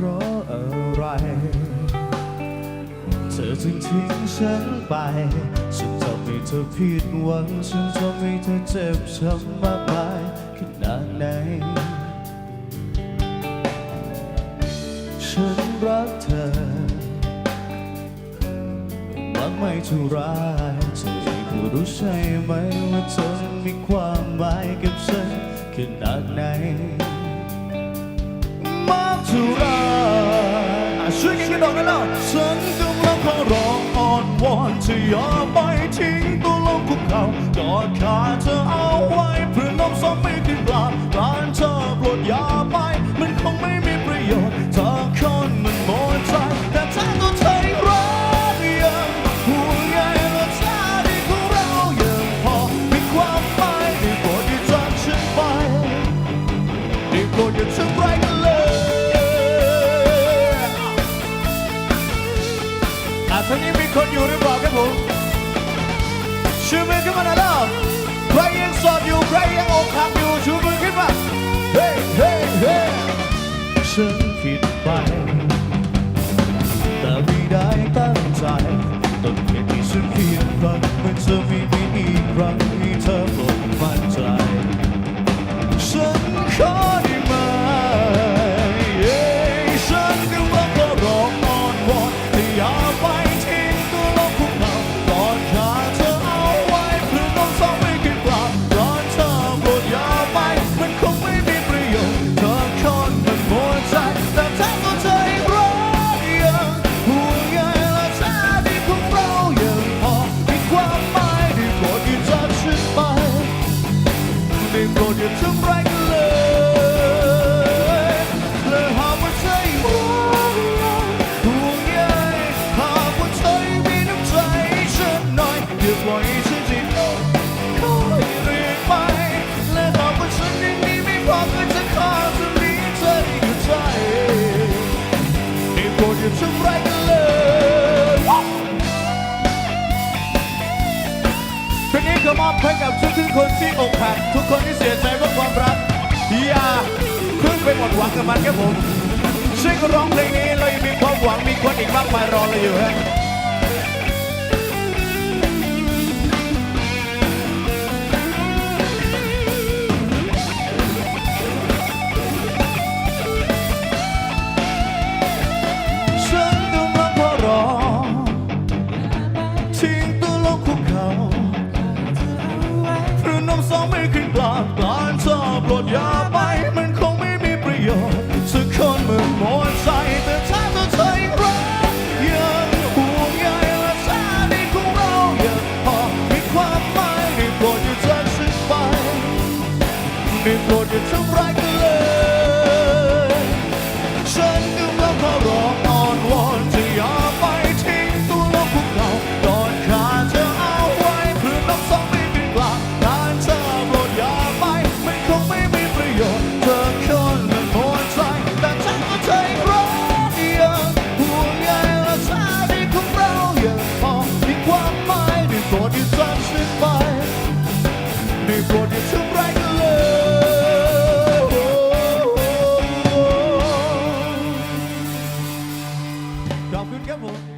เพราะอะไร เธอจึงทิ้งฉันไป ฉันทำให้เธอผิดหวัง ฉันทำให้เธอเจ็บช้ำมากมายขนาดไหน ฉันรักเธอมากไม่เท่าไรเธอก็รู้ใช่ไหมว่าเธอ ช่วยกันกระโดดกันแล้วฉันกำลังขอร้องอ้อนวอนเธออย่าไปทิ้งตัวลงคุกเข่ากอดขาเธอเอาไว้เพื่อน้องสองไม่ขึ้นกลาร้านเธอ คนอยู่หรือเปล่าครับผมชูมือขึ้นมาหน่อยแล้วใครยังโสดอยู่ใครยังอกหักอยู่ชูมือขึ้นมาเฮ้เฮ้เฮ้ฉันผิดไปแต่ไม่ได้ตั้งใจต้นเหตุ ได้โปรดอย่าทำร้ายกันเลยและหากว่าเธอยังรักห่วงใยหากว่าเธอยังมีน้ำใจฉันหน่อยอย่าปล่อยให้ฉันที่โลกคอยเรื่อยไปและหากว่าฉันยังมีไม่พอก็จะขอจะเลี้ยงเธออยู่ใจได้โปรดอย่าทำร้ายกัน อบให้กับทุกทุกๆคนที่อกหักทุกคนที่เสียใจเพราะความรักอย่าเพิ่งไปหมดหวังกับมันครับผมช่วยกันร้องเพลงนี้เรายังมีความหวังมีคนอีกมากมายรอเราอยู่ฮะ น้องสองไม่ขึ้นกลางกลานเธอปลดยาไป มันคงไม่มีประโยชน์สักคนมื่อหมดใจแต่ถ้าตัวเธอใช้รักยังห่วงใยและชาติของเรายังพอมีความหมายได้โปรดอย่าจากฉันไปได้โปรดอย่าทำร้าย I'll do it again.